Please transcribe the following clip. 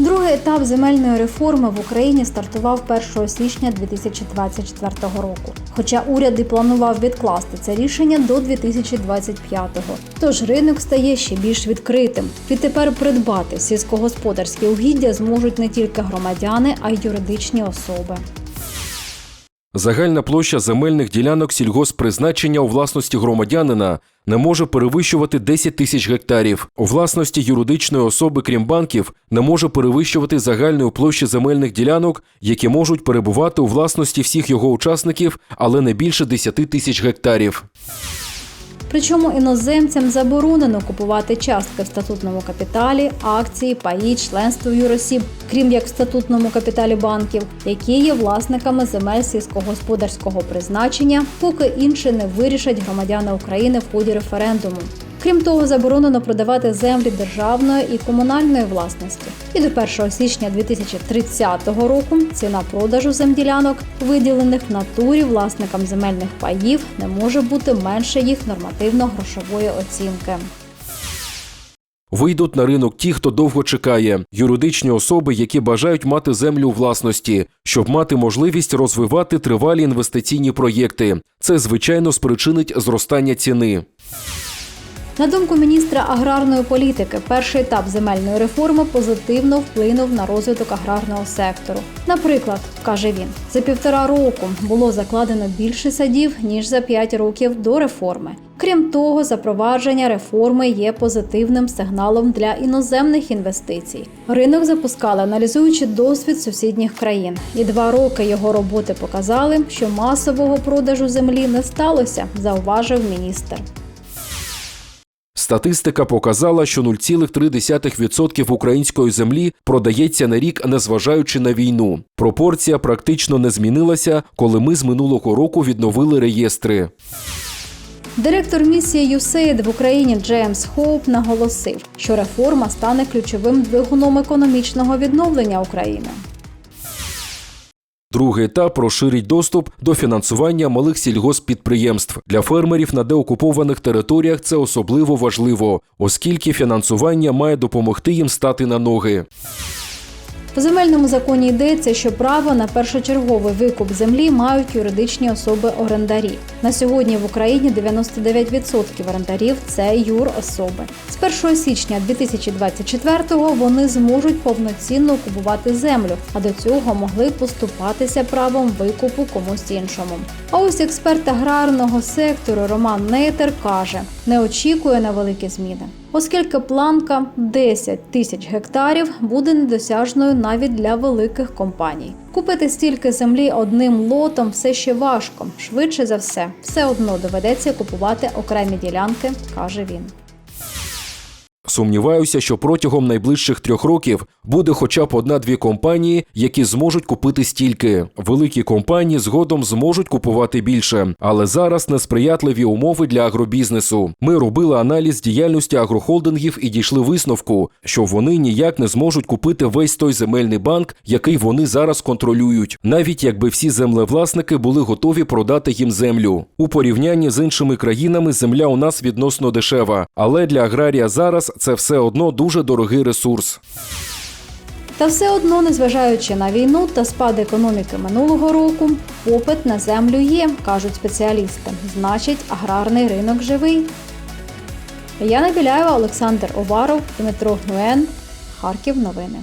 Другий етап земельної реформи в Україні стартував 1 січня 2024 року. Хоча уряд і планував відкласти це рішення до 2025-го. Тож ринок стає ще більш відкритим. Відтепер придбати сільськогосподарські угіддя зможуть не тільки громадяни, а й юридичні особи. Загальна площа земельних ділянок сільгосппризначення у власності громадянина не може перевищувати 10 тисяч гектарів. У власності юридичної особи, крім банків, не може перевищувати загальної площі земельних ділянок, які можуть перебувати у власності всіх його учасників, але не більше 10 тисяч гектарів. Причому іноземцям заборонено купувати частки в статутному капіталі, акції, паї, членство юросіб, крім як в статутному капіталі банків, які є власниками земель сільськогосподарського призначення, поки інші не вирішать громадяни України в ході референдуму. Крім того, заборонено продавати землі державної і комунальної власності. І до 1 січня 2030 року ціна продажу земділянок, виділених в натурі власникам земельних паїв, не може бути менше їх нормативно-грошової оцінки. Вийдуть на ринок ті, хто довго чекає, юридичні особи, які бажають мати землю у власності, щоб мати можливість розвивати тривалі інвестиційні проєкти. Це звичайно спричинить зростання ціни. На думку міністра аграрної політики, перший етап земельної реформи позитивно вплинув на розвиток аграрного сектору. Наприклад, каже він, за півтора року було закладено більше садів ніж за п'ять років до реформи. Крім того, запровадження реформи є позитивним сигналом для іноземних інвестицій. Ринок запускали, аналізуючи досвід сусідніх країн, і два роки його роботи показали, що масового продажу землі не сталося, зауважив міністр. Статистика показала, що 0,3% української землі продається на рік, незважаючи на війну. Пропорція практично не змінилася, коли ми з минулого року відновили реєстри. Директор місії USAID в Україні Джеймс Хоуп наголосив, що реформа стане ключовим двигуном економічного відновлення України. Другий етап розширить доступ до фінансування малих сільгосппідприємств. Для фермерів на деокупованих територіях це особливо важливо, оскільки фінансування має допомогти їм стати на ноги. Земельному законі йдеться, що право на першочерговий викуп землі мають юридичні особи-орендарі. На сьогодні в Україні 99% орендарів це юрособи. З 1 січня 2024-го вони зможуть повноцінно купувати землю, а до цього могли поступатися правом викупу комусь іншому. А ось експерт аграрного сектору Роман Нейтер каже, не очікує на великі зміни. Оскільки планка 10 тисяч гектарів буде недосяжною навіть для великих компаній. Купити стільки землі одним лотом все ще важко. Швидше за все, все одно доведеться купувати окремі ділянки, каже він. Сумніваюся, що протягом найближчих трьох років буде хоча б одна-дві компанії, які зможуть купити стільки. Великі компанії згодом зможуть купувати більше, але зараз несприятливі умови для агробізнесу. Ми робили аналіз діяльності агрохолдингів і дійшли висновку, що вони ніяк не зможуть купити весь той земельний банк, який вони зараз контролюють, навіть якби всі землевласники були готові продати їм землю. У порівнянні з іншими країнами земля у нас відносно дешева, але для аграрія зараз це все одно дуже дорогий ресурс. Та все одно, незважаючи на війну та спад економіки минулого року, попит на землю є, кажуть спеціалісти. Значить, аграрний ринок живий. Яна Біляєва, Олександр Оваров, Дмитро Гнуен, Харків. Новини.